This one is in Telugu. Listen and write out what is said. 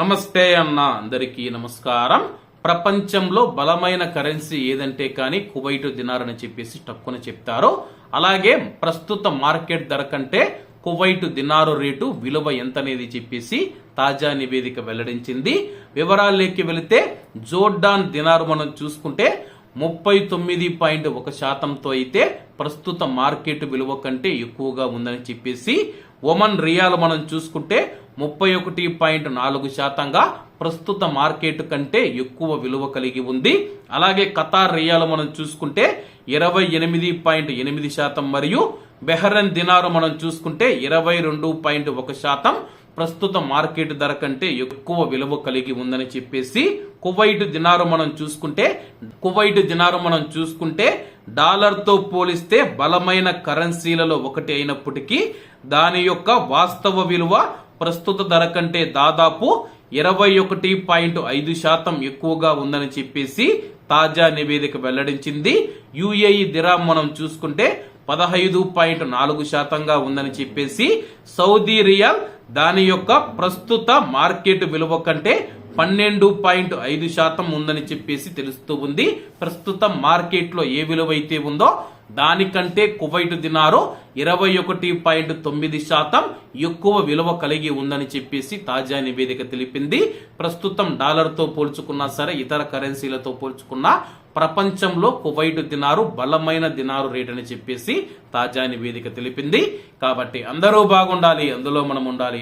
నమస్తే అన్న అందరికీ నమస్కారం. ప్రపంచంలో బలమైన కరెన్సీ ఏదంటే కానీ కువైట్ దినార్ అని చెప్పేసి టక్కున చెప్తారు. అలాగే ప్రస్తుత మార్కెట్ ధర కంటే కువైట్ దినారు రేటు విలువ ఎంత అనేది చెప్పేసి తాజా నివేదిక వెల్లడించింది. వివరాల్లోకి వెళితే జోర్డాన్ దినారు మనం చూసుకుంటే ముప్పై తొమ్మిది పాయింట్ ఒక శాతంతో అయితే ప్రస్తుత మార్కెట్ విలువ కంటే ఎక్కువగా ఉందని చెప్పేసి ఒమన్ రియాల్ మనం చూసుకుంటే ముప్పై ఒకటి పాయింట్ నాలుగు శాతంగా ప్రస్తుత మార్కెట్ కంటే ఎక్కువ విలువ కలిగి ఉంది. అలాగే ఖతార్ రియాలు మనం చూసుకుంటే ఇరవై ఎనిమిది పాయింట్ ఎనిమిది శాతం మరియు బెహరన్ దినారు మనం చూసుకుంటే ఇరవై రెండు పాయింట్ ఒక శాతం ప్రస్తుత మార్కెట్ ధర కంటే ఎక్కువ విలువ కలిగి ఉందని చెప్పేసి కువైట్ దినారు మనం చూసుకుంటే కువైట్ దినారు మనం చూసుకుంటే డాలర్తో పోలిస్తే బలమైన కరెన్సీలలో ఒకటి అయినప్పటికీ దాని యొక్క వాస్తవ విలువ ప్రస్తుత ధర కంటే దాదాపు ఇరవై ఒకటి పాయింట్ ఐదు శాతం ఎక్కువగా ఉందని చెప్పేసి తాజా నివేదిక వెల్లడించింది. యుఏఈ దిరామ్ మనం చూసుకుంటే పదహైదు పాయింట్ నాలుగు శాతంగా ఉందని చెప్పేసి సౌదీ రియాల్ దాని యొక్క ప్రస్తుత మార్కెట్ విలువ కంటే పన్నెండు పాయింట్ ఐదు శాతం ఉందని చెప్పేసి తెలుస్తూ ఉంది. ప్రస్తుతం మార్కెట్లో ఏ విలువ అయితే ఉందో దానికంటే కువైట్ దినారు ఇరవై ఒకటి పాయింట్ తొమ్మిది శాతం ఎక్కువ విలువ కలిగి ఉందని చెప్పేసి తాజా నివేదిక తెలిపింది. ప్రస్తుతం డాలర్తో పోల్చుకున్నా సరే ఇతర కరెన్సీలతో పోల్చుకున్నా ప్రపంచంలో కువైట్ దినారు బలమైన దినారు రేట్ అని చెప్పేసి తాజా నివేదిక తెలిపింది. కాబట్టి అందరూ బాగుండాలి అందులో మనం ఉండాలి.